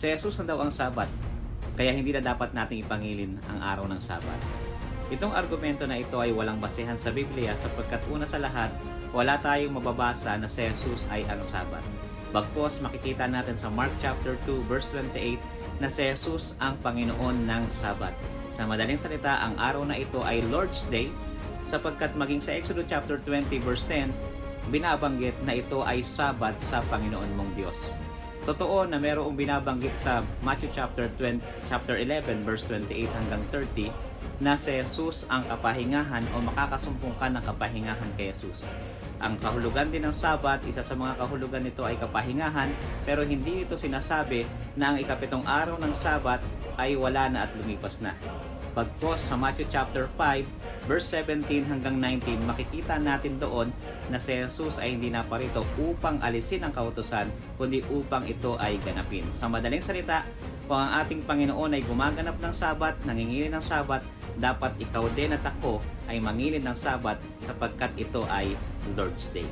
Si Jesus na daw ang Sabat, kaya hindi na dapat nating ipangilin ang araw ng Sabat. Itong argumento na ito ay walang basehan sa Biblia sapagkat una sa lahat, wala tayong mababasa na si Jesus ay ang Sabat. Bagpos makikita natin sa Mark chapter 2 verse 28 na si Jesus ang Panginoon ng Sabat. Sa madaling salita, ang araw na ito ay Lord's Day sapagkat maging sa Exodus chapter 20 verse 10, binabanggit na ito ay Sabat sa Panginoon mong Diyos. Totoo na mayroong binabanggit sa Matthew chapter 20, chapter 11 verse 28 hanggang 30 na si Jesus ang kapahingahan o makakasumpong ka ng kapahingahan kay Jesus. Ang kahulugan din ng Sabat, isa sa mga kahulugan nito ay kapahingahan, pero hindi ito sinasabi na ang ikapitong araw ng Sabat ay wala na at lumipas na. Pagkos sa Matthew chapter 5, verse 17 hanggang 19, makikita natin doon na si Jesus ay hindi na parito upang alisin ang kautusan, kundi upang ito ay ganapin. Sa madaling salita, kung ang ating Panginoon ay gumaganap ng Sabat, nangingili ng Sabat, dapat ikaw din at ako ay mangilin ng Sabat sapagkat ito ay Lord's Day.